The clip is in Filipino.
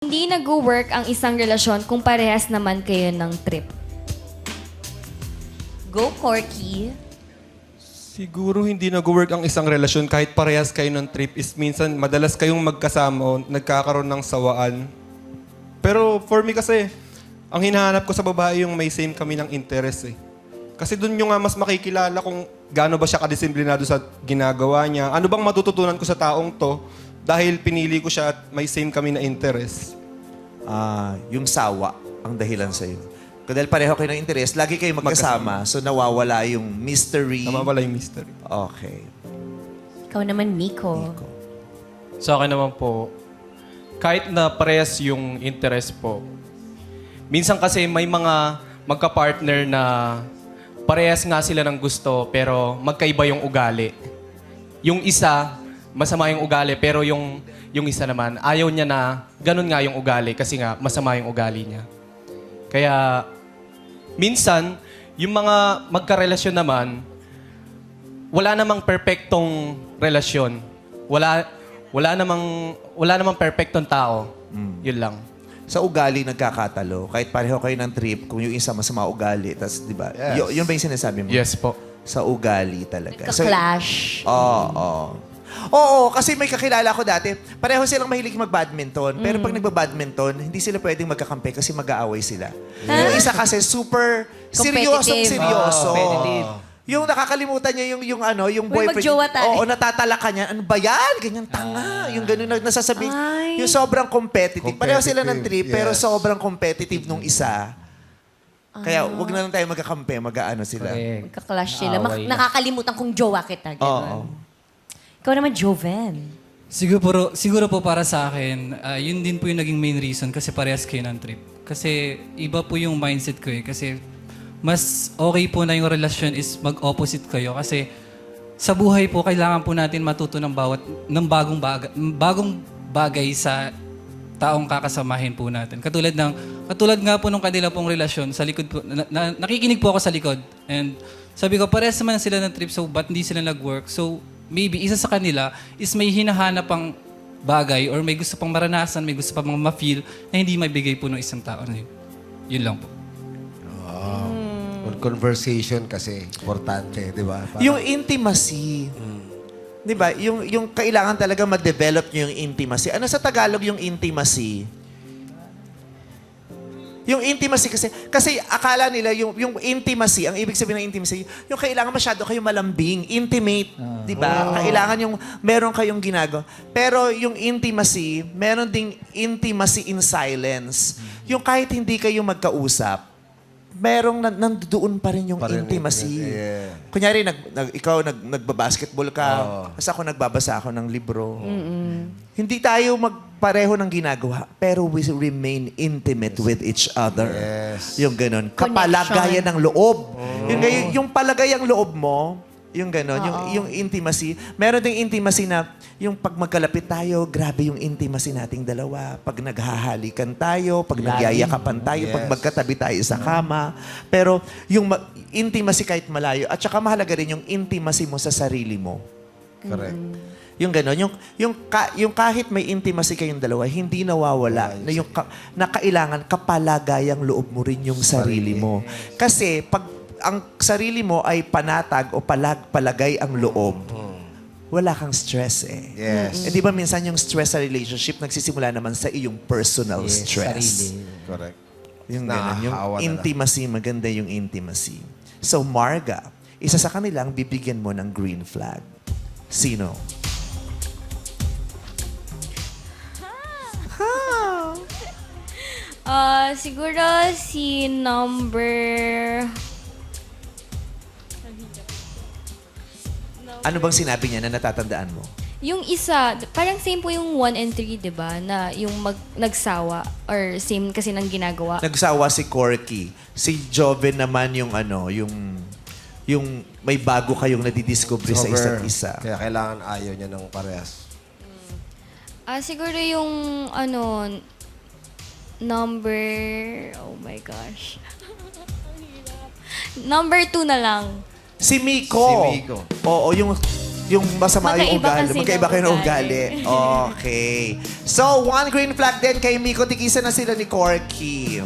Hindi nag-work ang isang relasyon kung parehas naman kayo ng trip. Go, Corky. Siguro hindi nag-work ang isang relasyon kahit parehas kayo ng trip is minsan madalas kayong magkasama o nagkakaroon ng sawaan. Pero for me kasi, ang hinahanap ko sa babae yung may same kami ng interest eh. Kasi doon yung nga mas makikilala kung gaano ba siya kadisiplinado sa ginagawa niya. Ano bang matututunan ko sa taong to dahil pinili ko siya at may same kami na interest. Ah, yung sawa ang dahilan sa'yo. Kung dahil pareho kayo ng interest, lagi kayo magkasama, so nawawala yung mystery. Namawala yung mystery. Okay. Ikaw naman, Miko. Sa akin naman po, kahit na parehas yung interest po, minsan kasi may mga magka-partner na parehas nga sila ng gusto pero magkaiba yung ugali. Yung isa, masama yung ugali pero yung, yung isa naman, ayaw niya na ganun nga yung ugali kasi nga masama yung ugali niya. Kaya minsan, yung mga magkarelasyon naman, wala namang perpektong relasyon. Wala wala namang wala namang perpektong tao. Yun lang. Sa ugali nagkakatalo, kahit pareho kayo ng trip, kung yung isa masama ugali, tas di ba? Y- yun ba yung sinasabi mo? Yes po. Sa ugali talaga. So, Ka-clash. Oo, oo. Oo, kasi may kakilala ko dati, pareho silang mahilig mag-badminton. Pero pag nagba-badminton, hindi sila pwedeng magkakampi kasi mag-aaway sila. Yung isa kasi super seryosong Competitive. seryoso. Oh, competitive. Yung nakakalimutan niya yung yung ano, yung Uy, boyfriend. magjowa tayo. Oo, natatalakan niya. Ano ba yan? Ganyan tanga. Yung ganun na nasasabi. Ay. Yung sobrang competitive. Pareho sila ng trip, Competitive, pero yes. sobrang competitive nung isa. Kaya wag na lang tayo magkakampi, mag-ano sila. Correct. Magka-clash sila. Mak- nakakalimutan kung jowa kita. Oo. Ganun. Ikaw naman, Joven. Siguro, siguro po para sa akin, ah, yun din po yung naging main reason kasi parehas kayo ng trip. Kasi iba po yung mindset ko eh. Kasi mas okay po na yung relasyon is mag-opposite kayo. Kasi sa buhay po, kailangan po natin matuto ng bawat, ng bagong, baga, bagong bagay sa taong kakasamahin po natin. Katulad ng, katulad nga po nung kanila pong relasyon, sa likod po, na, na- nakikinig po ako sa likod. And sabi ko, parehas naman sila ng trip, so ba't hindi sila nag-work? So maybe isa sa kanila is may hinahanap pang bagay or may gusto pang maranasan, may gusto pang ma-feel na hindi mabigay po ng isang tao na yun. Yun lang po. Con- Conversation kasi, importante, di ba? Parang- Yung intimacy. Di ba? Yung, yung kailangan talaga ma-develop nyo yung intimacy. Ano sa Tagalog yung intimacy? Yung intimacy kasi, kasi akala nila yung, yung intimacy, ang ibig sabihin ng intimacy, yung kailangan masyado kayong malambing, intimate, di ba? Kailangan yung meron kayong ginagawa. Pero yung intimacy, meron ding intimacy in silence. Yung kahit hindi kayo magkausap, merong nan- nandoon pa rin yung Pa rin intimacy. intimate, yeah. Kunyari, nag, nag- ikaw nag, nagbabasketball ka, Oo. tapos ako nagbabasa ako ng libro. Hindi tayo magpareho ng ginagawa, pero we remain intimate with each other. Yes. Yung ganun. Kapalagayan ng loob. Yung, gayon- yung palagayang loob mo, yung ganun, yung, yung intimacy. Meron ding intimacy na yung pag magkalapit tayo, grabe yung intimacy nating dalawa. Pag naghahalikan tayo, pag nagyayakapan tayo, pag Yes. magkatabi tayo sa kama. Pero yung ma- intimacy kahit malayo. At saka mahalaga rin yung intimacy mo sa sarili mo. Correct. Yung gano'n, yung, yung, ka- yung kahit may intimacy kayong dalawa, hindi nawawala na yung ka, na kailangan kapalagayang loob mo rin yung sarili mo. Kasi pag ang sarili mo ay panatag o palag, palagay ang loob, wala kang stress eh. Yes. Eh di ba minsan yung stress sa relationship nagsisimula naman sa iyong personal stress. Correct. Yung ganun, yung Nakakahawa na lang. intimacy, maganda yung intimacy. So Marga, isa sa kanilang bibigyan mo ng green flag. Sino? Ah, siguro si number... Ano bang sinabi niya na natatandaan mo? Yung isa, parang same po yung 1 and 3, di ba? Na yung mag, nagsawa or same kasi ng ginagawa. Nagsawa si Corky. Si Joven naman yung ano, yung yung may bago kayong nadidiscover sa isa't isa. Kaya kailangan ayaw niya ng parehas. Ah, siguro yung ano number oh my gosh. number 2 na lang. Si Miko. Si Miko. Oo, yung Yung masama yung Magkaiba ugali. kasi Magkaiba ng kayo ng ugali. ugali. Okay. So, one green flag din kay Miko. Tikisan na sila ni Corky.